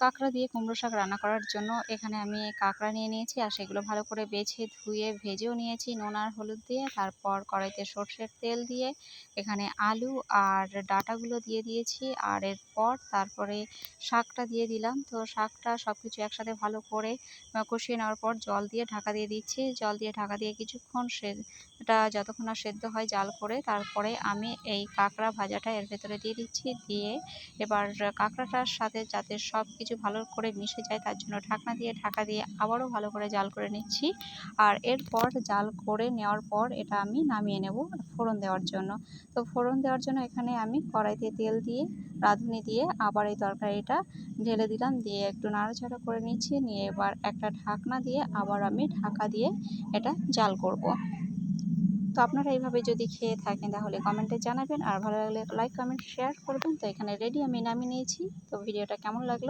কাঁকড়া দিয়ে কুমড়ো শাক রান্না করার জন্য এখানে আমি কাঁকড়া নিয়ে নিয়েছি আর সেগুলো ভালো করে বেছে ধুয়ে ভেজেও নিয়েছি নুন আর হলুদ দিয়ে। তারপর কড়াইতে সর্ষের তেল দিয়ে এখানে আলু আর ডাটাগুলো দিয়ে দিয়েছি আর এরপর তারপরে শাকটা দিয়ে দিলাম। তো শাকটা সব কিছু একসাথে ভালো করে কষিয়ে নেওয়ার পর জল দিয়ে ঢাকা দিয়ে দিচ্ছি। জল দিয়ে ঢাকা দিয়ে কিছুক্ষণ সেটা যতক্ষণ না সেদ্ধ হয় জাল করে তারপরে আমি এই কাঁকড়া ভাজাটা এর ভেতরে দিয়ে দিচ্ছি। দিয়ে এবার কাঁকড়াটার সাথে যাতে সব কিছু ভালো করে মিশে যায়, তার জন্য ঢাকনা দিয়ে, ঢাকা দিয়ে আবারও ভালো করে জাল করে নিচ্ছি। আর এরপর জাল করে নেওয়ার পর এটা আমি নামিয়ে নেব ফোড়ন দেওয়ার জন্য। তো ফোড়ন দেওয়ার জন্য এখানে আমি কড়াইতে তেল দিয়ে, রাঁধুনি দিয়ে আবার এই তরকারিটা ঢেলে দিলাম, দিয়ে একটু নাড়াচাড়া করে নিচ্ছি, নিয়ে এবার একটা ঢাকনা দিয়ে আবার আমি ঢাকা দিয়ে এটা জাল করব। তো আপনারা এইভাবে যদি খেয়ে থাকেন তাহলে কমেন্টে জানাবেন, আর ভালো লাগলে লাইক, কমেন্ট, শেয়ার করবেন। তো এখানে রেডি আমি নামিয়ে নিয়েছি। তো ভিডিওটা কেমন লাগল?